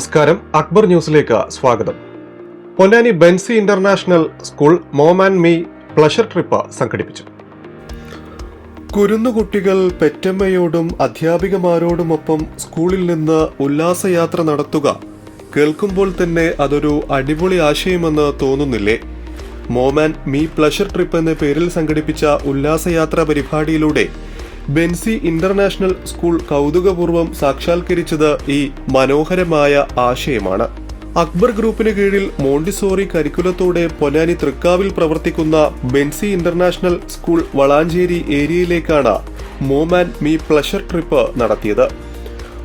നമസ്കാരം അക്ബർ ന്യൂസിലേക്ക് സ്വാഗതം. Ponnani Benzy international school mom and me pleasure trip സംഘടിപ്പിച്ചു. കുരുന്നുകുട്ടികൾ പെറ്റമ്മയോടും അധ്യാപികമാരോടുമൊപ്പം സ്കൂളിൽ നിന്ന് ഉല്ലാസയാത്ര നടത്തുക കേൾക്കുമ്പോൾ തന്നെ അതൊരു അടിപൊളി ആശയമെന്ന് തോന്നുന്നില്ലേ? Mom and me pleasure trip എന്ന പേരിൽ സംഘടിപ്പിച്ച ഉല്ലാസയാത്ര പരിപാടിയിലൂടെ ബെൻസി ഇന്റർനാഷണൽ സ്കൂൾ കൗതുകപൂർവം സാക്ഷാത്കരിച്ചത് ഈ മനോഹരമായ ആശയമാണ്. അക്ബർ ഗ്രൂപ്പിന് കീഴിൽ മോണ്ടിസോറി കരിക്കുലത്തോടെ പൊന്നാനി തൃക്കാവിൽ പ്രവർത്തിക്കുന്ന Benzy international school Valanchery ഏരിയയിലേക്കാണ് mom and me pleasure trip നടത്തിയത്.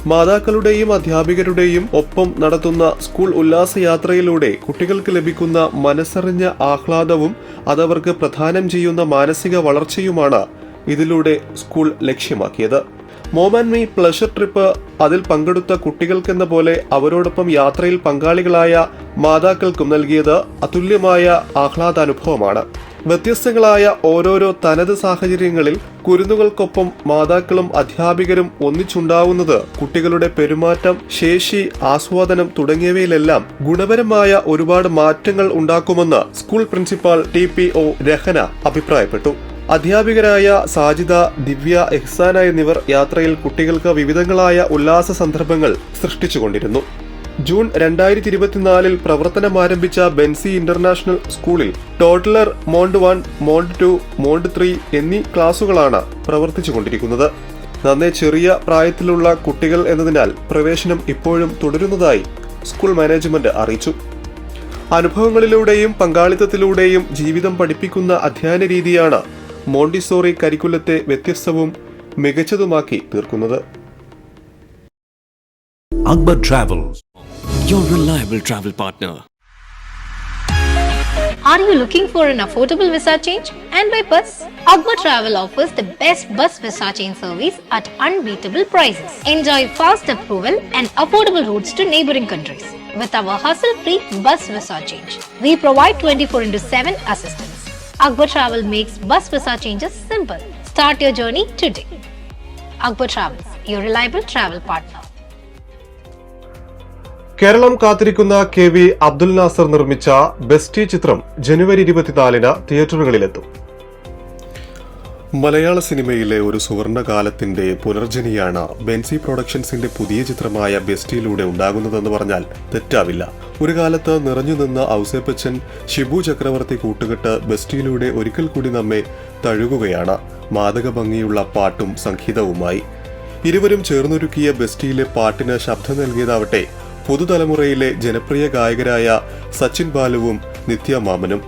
മാതാക്കളുടെയും അധ്യാപികരുടെയും ഒപ്പം നടത്തുന്ന സ്കൂൾ ഉല്ലാസയാത്രയിലൂടെ കുട്ടികൾക്ക് ലഭിക്കുന്ന മനസ്സറിഞ്ഞ ആഹ്ലാദവും അതവർക്ക് പ്രദാനം ചെയ്യുന്ന മാനസിക വളർച്ചയുമാണ് ഇതിലൂടെ school ലക്ഷ്യമാക്കിയത്. Mom and me pleasure trip അതിൽ പങ്കെടുത്ത കുട്ടികൾക്കെന്ന പോലെ അവരോടൊപ്പം യാത്രയിൽ പങ്കാളികളായ മാതാക്കൾക്കും നൽകിയത് അതുല്യമായ ആഹ്ലാദാനുഭവമാണ്. വ്യത്യസ്തങ്ങളായ ഓരോരോ തനത് സാഹചര്യങ്ങളിൽ കുരുന്നുകൾക്കൊപ്പം മാതാക്കളും അധ്യാപികരും ഒന്നിച്ചുണ്ടാവുന്നത് കുട്ടികളുടെ പെരുമാറ്റം ശേഷി ആസ്വാദനം തുടങ്ങിയവയിലെല്ലാം ഗുണപരമായ ഒരുപാട് മാറ്റങ്ങൾ ഉണ്ടാക്കുമെന്ന് school principal T P O Rahana അഭിപ്രായപ്പെട്ടു. അധ്യാപികരായ സാജിദ ദിവ്യ എഹ്സാന എന്നിവർ യാത്രയിൽ കുട്ടികൾക്ക് വിവിധങ്ങളായ ഉല്ലാസ സന്ദർഭങ്ങൾ സൃഷ്ടിച്ചുകൊണ്ടിരുന്നു. ജൂൺ രണ്ടായിരത്തി ഇരുപത്തിനാലിൽ പ്രവർത്തനം ആരംഭിച്ച ബെൻസി ഇന്റർനാഷണൽ സ്കൂളിൽ toddler mont one mont two mont three എന്നീ ക്ലാസുകളാണ് പ്രവർത്തിച്ചുകൊണ്ടിരിക്കുന്നത്. നന്നേ ചെറിയ പ്രായത്തിലുള്ള കുട്ടികൾ എന്നതിനാൽ പ്രവേശനം ഇപ്പോഴും തുടരുന്നതായി സ്കൂൾ മാനേജ്മെന്റ് അറിയിച്ചു. അനുഭവങ്ങളിലൂടെയും പങ്കാളിത്തത്തിലൂടെയും ജീവിതം പഠിപ്പിക്കുന്ന അധ്യയന രീതിയാണ് മോണ്ടിസോറി കരിക്കുലത്തെ വ്യത്യസ്തവും മികച്ചതുമാക്കി തീർക്കുന്നത് Akbar travel your reliable travel partner. Are you looking for an affordable visa change? And by bus, Agma Travel offers the best bus visa change service at unbeatable prices. Enjoy fast approval and affordable routes to neighboring countries. With our hassle-free bus visa change, we provide 24 into 7 assistance. Akbar Travel makes bus visa changes simple. Start your journey today. Akbar Travels, your reliable travel partner. Kerala കാത്തിരിക്കുന്ന K V Abdul Nasar നിർമ്മിച്ച bestie ചിത്രം ജനുവരി ഇരുപത്തിനാലിന് തിയേറ്ററുകളിലെത്തും മലയാള സിനിമയിലെ ഒരു സുവർണ കാലത്തിന്റെ പുനർജനിയാണ് ബെൻസി പ്രൊഡക്ഷൻസിന്റെ പുതിയ ചിത്രമായ ബെസ്റ്റിയിലൂടെ ഉണ്ടാകുന്നതെന്ന് പറഞ്ഞാൽ തെറ്റാവില്ല. ഒരു കാലത്ത് നിറഞ്ഞു നിന്ന ഔസേപ്പച്ചൻ ഷിബു ചക്രവർത്തി കൂട്ടുകെട്ട് ബെസ്റ്റിയിലൂടെ ഒരിക്കൽ കൂടി നമ്മെ തഴുകുകയാണ്. മാതക ഭംഗിയുള്ള പാട്ടും സംഗീതവുമായി. ഇരുവരും ചേർന്നൊരുക്കിയ ബെസ്റ്റിയിലെ പാട്ടിന് ശബ്ദം നൽകിയതാവട്ടെ പുതുതലമുറയിലെ ജനപ്രിയ ഗായകരായ സച്ചിൻ ബാലുവും നിത്യ മാമനും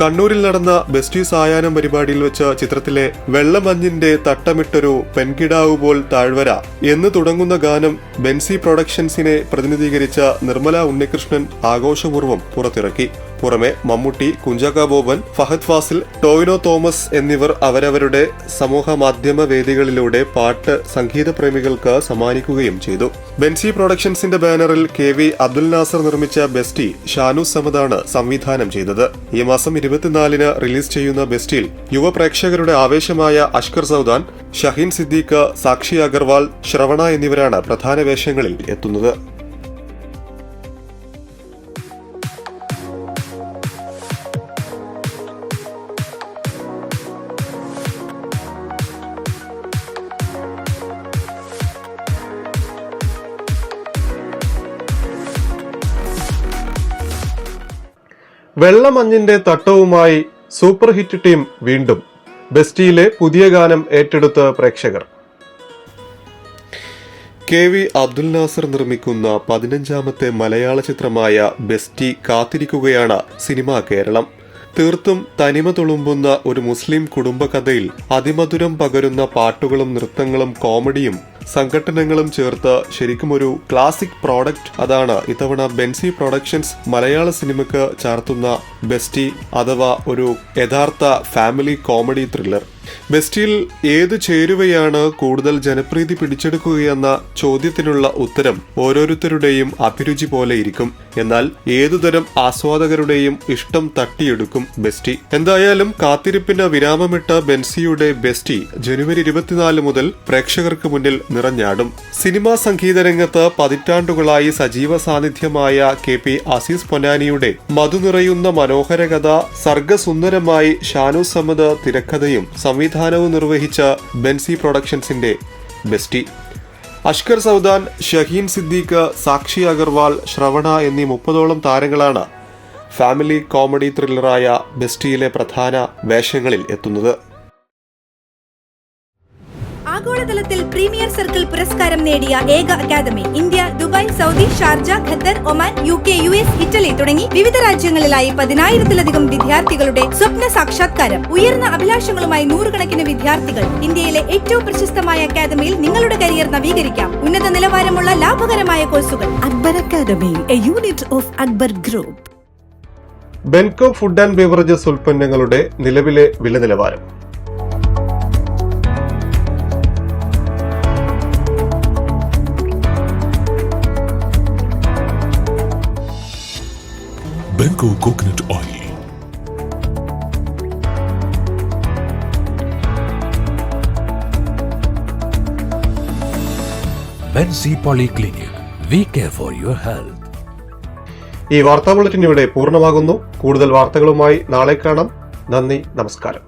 കണ്ണൂരിൽ നടന്ന ബെസ്റ്റി സായാഹ്നം പരിപാടിയിൽ വെച്ച ചിത്രത്തിലെ വെള്ളമഞ്ഞിന്റെ തട്ടമിട്ടൊരു പെൺകിടാവ് പോൽ താഴ്വര എന്ന് തുടങ്ങുന്ന ഗാനം ബെൻസി പ്രൊഡക്ഷൻസിനെ പ്രതിനിധീകരിച്ച നിർമ്മല ഉണ്ണികൃഷ്ണൻ ആഘോഷപൂർവം പുറത്തിറക്കി. പുറമെ മമ്മൂട്ടി കുഞ്ചാക്ക ബോബൻ ഫഹദ് ഫാസിൽ ടോയിനോ തോമസ് എന്നിവർ അവരവരുടെ സമൂഹ മാധ്യമ വേദികളിലൂടെ പാട്ട് സംഗീത പ്രേമികൾക്ക് സമ്മാനിക്കുകയും ചെയ്തു. ബെൻസി പ്രൊഡക്ഷൻസിന്റെ ബാനറിൽ കെ വി അബ്ദുൽ നാസർ നിർമ്മിച്ച ബെസ്റ്റി ഷാനു സമദാണ് സംവിധാനം ചെയ്തത്. ഈ മാസം ഇരുപത്തിനാലിന് റിലീസ് ചെയ്യുന്ന ബെസ്റ്റിൽ യുവ പ്രേക്ഷകരുടെ ആവേശമായ അഷ്കർ സൗദാൻ ഷഹീൻ സിദ്ദീഖ് സാക്ഷി അഗർവാൾ ശ്രവണ എന്നിവരാണ് പ്രധാന വേഷങ്ങളിൽ എത്തുന്നത്. വെള്ളമഞ്ഞിന്റെ തട്ടവുമായി സൂപ്പർ ഹിറ്റ് ടീം വീണ്ടും ബെസ്റ്റിയിലെ പുതിയ ഗാനം ഏറ്റെടുത്ത് പ്രേക്ഷകർ. കെ വി അബ്ദുൽ നാസർ നിർമ്മിക്കുന്ന പതിനഞ്ചാമത്തെ മലയാള ചിത്രമായ ബെസ്റ്റി കാത്തിരിക്കുകയാണ് സിനിമാ കേരളം. തീർത്തും തനിമ തുളുമ്പുന്ന ഒരു മുസ്ലിം കുടുംബകഥയിൽ അതിമധുരം പകരുന്ന പാട്ടുകളും നൃത്തങ്ങളും കോമഡിയും സംഘടനകളും ചേർത്ത് ശരിക്കും ഒരു ക്ലാസിക് പ്രോഡക്റ്റ് അതാണ് ഇത്തവണ ബെൻസി പ്രൊഡക്ഷൻസ് മലയാള സിനിമയ്ക്ക് ചാർത്തുന്ന ബെസ്റ്റി അഥവാ ഒരു യഥാർത്ഥ ഫാമിലി കോമഡി ത്രില്ലർ ബെസ്റ്റിയിൽ ഏത് ചേരുവയാണ് കൂടുതൽ ജനപ്രീതി പിടിച്ചെടുക്കുകയെന്ന ചോദ്യത്തിനുള്ള ഉത്തരം ഓരോരുത്തരുടെയും അഭിരുചി പോലെ ഇരിക്കും. എന്നാൽ ഏതുതരം ആസ്വാദകരുടെയും ഇഷ്ടം തട്ടിയെടുക്കും ബെസ്റ്റി എന്തായാലും കാത്തിരിപ്പിന് വിരാമമിട്ട ബെൻസിയുടെ ബെസ്റ്റി ജനുവരി ഇരുപത്തിനാല് മുതൽ പ്രേക്ഷകർക്ക് മുന്നിൽ നിറഞ്ഞാടും. സിനിമാ സംഗീത രംഗത്ത് പതിറ്റാണ്ടുകളായി സജീവ സാന്നിധ്യമായ കെ പി അസീസ് പൊന്നാനിയുടെ മധു നിറയുന്ന മനോഹര കഥ സർഗസുന്ദരമായി ഷാനു സമദ് തിരക്കഥയും സംവിധാനവും നിർവഹിച്ച ബെൻസി പ്രൊഡക്ഷൻസിന്റെ ബെസ്റ്റി. അഷ്കർ സൗദാൻ ഷഹീൻ സിദ്ദീഖ് സാക്ഷി അഗർവാൾ ശ്രവണ എന്നീ മുപ്പതോളം താരങ്ങളാണ് ഫാമിലി കോമഡി ത്രില്ലറായ ബെസ്റ്റിയിലെ പ്രധാന വേഷങ്ങളിൽ എത്തുന്നത്. ആഗോളതലത്തിൽ പ്രീമിയർ സർക്കിൾ പുരസ്കാരം നേടിയ ഏക academy India Dubai Saudi Sharjah Qatar Oman U K U S Italy തുടങ്ങി വിവിധ രാജ്യങ്ങളിലായി പതിനായിരത്തിലധികം വിദ്യാർത്ഥികളുടെ സ്വപ്ന സാക്ഷാത്കാരം. ഉയർന്ന അഭിലാഷങ്ങളുമായി നൂറുകണക്കിന് വിദ്യാർത്ഥികൾ ഇന്ത്യയിലെ ഏറ്റവും പ്രശസ്തമായ അക്കാദമിയിൽ നിങ്ങളുടെ കരിയർ നവീകരിക്കാം. ഉന്നത നിലവാരമുള്ള ലാഭകരമായ കോഴ്സുകൾ. Akbar academy a unit of Akbar group Benco food and beverages ഉൽപ്പന്നങ്ങളുടെ നിലവിലെ വില നിലവാരം Benko Coconut Oil. Benzi Polyclinic. We care for your health. ഈ വാർത്താ ബുള്ളറ്റിൻ ഇവിടെ പൂർണമാകുന്നു കൂടുതൽ വാർത്തകളുമായി നാളെ കാണാം നന്ദി നമസ്കാരം